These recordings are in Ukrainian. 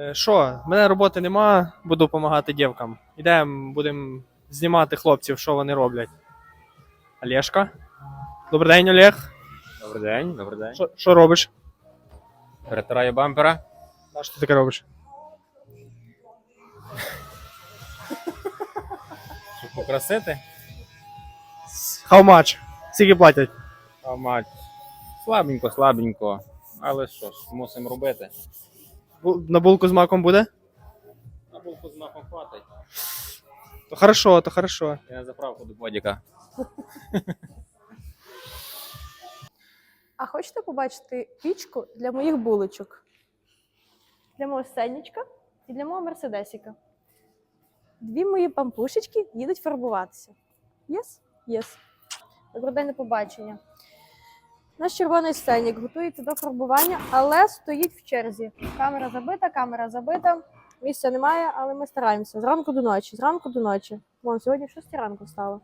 Е, Що, мене роботи нема, буду допомагати дівкам. Ідемо, будемо знімати хлопців, що вони роблять. Олешка. Добрий день, Олег. Добрий день, добрий день. Що, що робиш? Перетираю бампера. А що ти таке робиш? Щоб покрасити. How much? Скільки платять? А мать. Слабенько, слабенько. Але що ж, мусимо робити. На булку з маком буде? На булку з махом хватить. То хорошо, то хорошо. І на заправку до бодіка. А хочете побачити пічку для моїх булочок? Для мого сценічка і для мого мерседесіка. Дві мої пампушечки їдуть фарбуватися. Єс? Єс. Добрий день на побачення. Наш червоний сценік готується до фарбування, але стоїть в черзі. Камера забита, камера забита. Місця немає, але ми стараємося. Зранку до ночі, зранку до ночі. Вон сьогодні в 6 ранку встала.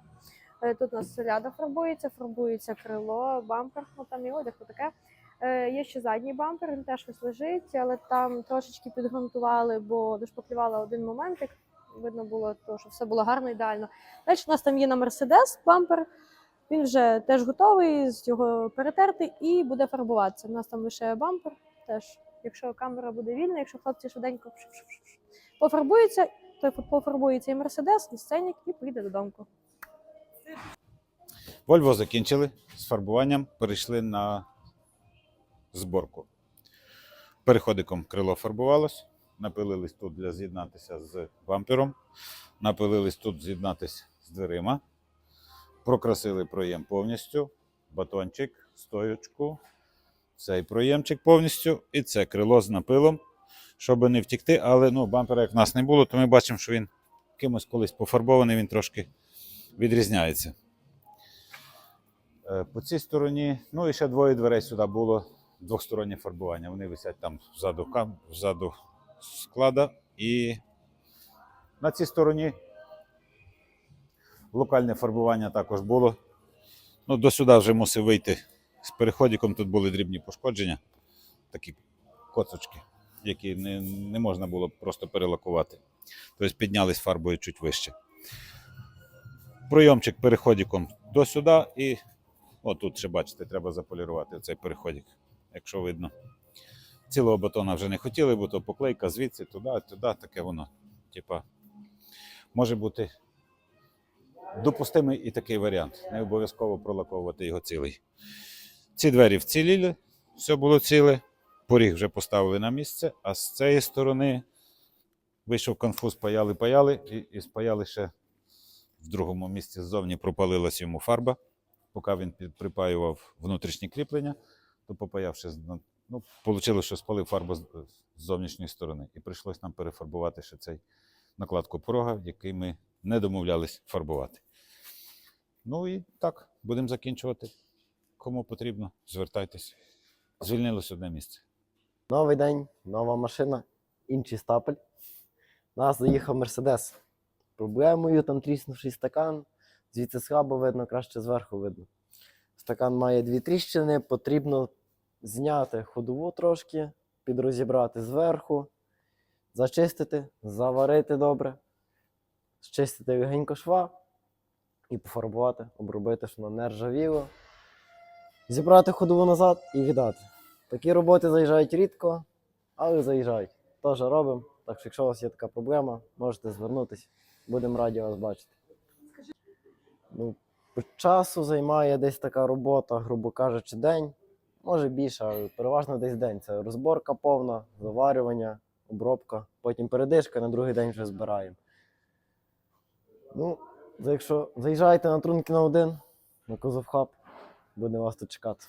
Е, Тут у нас ляда фарбується, фарбується крило, бампер, ну там і одяг, таке. Е, Є ще задній бампер, він теж ось лежить, але там трошечки підґрунтували, бо дошпаклювала один моментик. Видно було, то, що все було гарно, ідеально. Далі у нас там є на Мерседес бампер. Він вже теж готовий, з його перетерти і буде фарбуватися. У нас там лише бампер. Теж, якщо камера буде вільна, якщо хлопці швиденько пофарбуються, то пофарбується і Мерседес, і сценік, і поїде додому. Вольво закінчили з фарбуванням, перейшли на зборку. Переходиком крило фарбувалось, напилились тут для з'єднатися з бампером, напилились тут з'єднатися з дверима, прокрасили проєм повністю, батончик, стоючку, цей проємчик повністю і це крило з напилом, щоб не втікти, але ну, бампера як в нас не було, то ми бачимо, що він кимось колись пофарбований, він трошки відрізняється. Е, По цій стороні, ну і ще двоє дверей сюди було двостороннє фарбування. Вони висять там взаду, кам- взаду склада. І на цій стороні локальне фарбування також було. Ну, до сюди вже мусив вийти з переходиком. Тут були дрібні пошкодження, такі коцочки, які не, не можна було просто перелакувати. Тобто піднялись фарбою чуть вище. Пройомчик переходиком до сюди і От тут ще бачите, треба заполірувати цей переходик, якщо видно. Цілого батона вже не хотіли, бо то поклейка звідси, туди, туди, таке воно. Типа, може бути допустимий і такий варіант. Не обов'язково пролаковувати його цілий. Ці двері вціліли, все було ціле. Поріг вже поставили на місце, а з цієї сторони вийшов конфуз, паяли, паяли, і, і спаяли ще в другому місці ззовні пропалилась йому фарба поки він припаював внутрішні кріплення, то попаявши, ну, вийшло, що спалив фарбу з зовнішньої сторони. І прийшлось нам перефарбувати ще цей накладку порога, який ми не домовлялись фарбувати. Ну і так, будемо закінчувати. Кому потрібно, звертайтесь. Звільнилось одне місце. Новий день, нова машина, інший стапель. Нас заїхав Мерседес. Проблемою там тріснувший стакан. Звідси слабо видно, краще зверху видно. Стакан має дві тріщини, потрібно зняти ходову трошки, підрозібрати зверху, зачистити, заварити добре, зчистити легенько шва і пофарбувати, обробити, щоб воно не ржавіло. Зібрати ходову назад і віддати. Такі роботи заїжджають рідко, але заїжджають. Теж робимо. Так що, якщо у вас є така проблема, можете звернутися. Будемо раді вас бачити. Ну, часу займає десь така робота, грубо кажучи, день. Може більше, але переважно десь день. Це розборка повна, заварювання, обробка, потім передишка, на другий день вже збираємо. Ну, якщо заїжджаєте на Трункіна 1, на Козовхаб, буде вас тут чекати.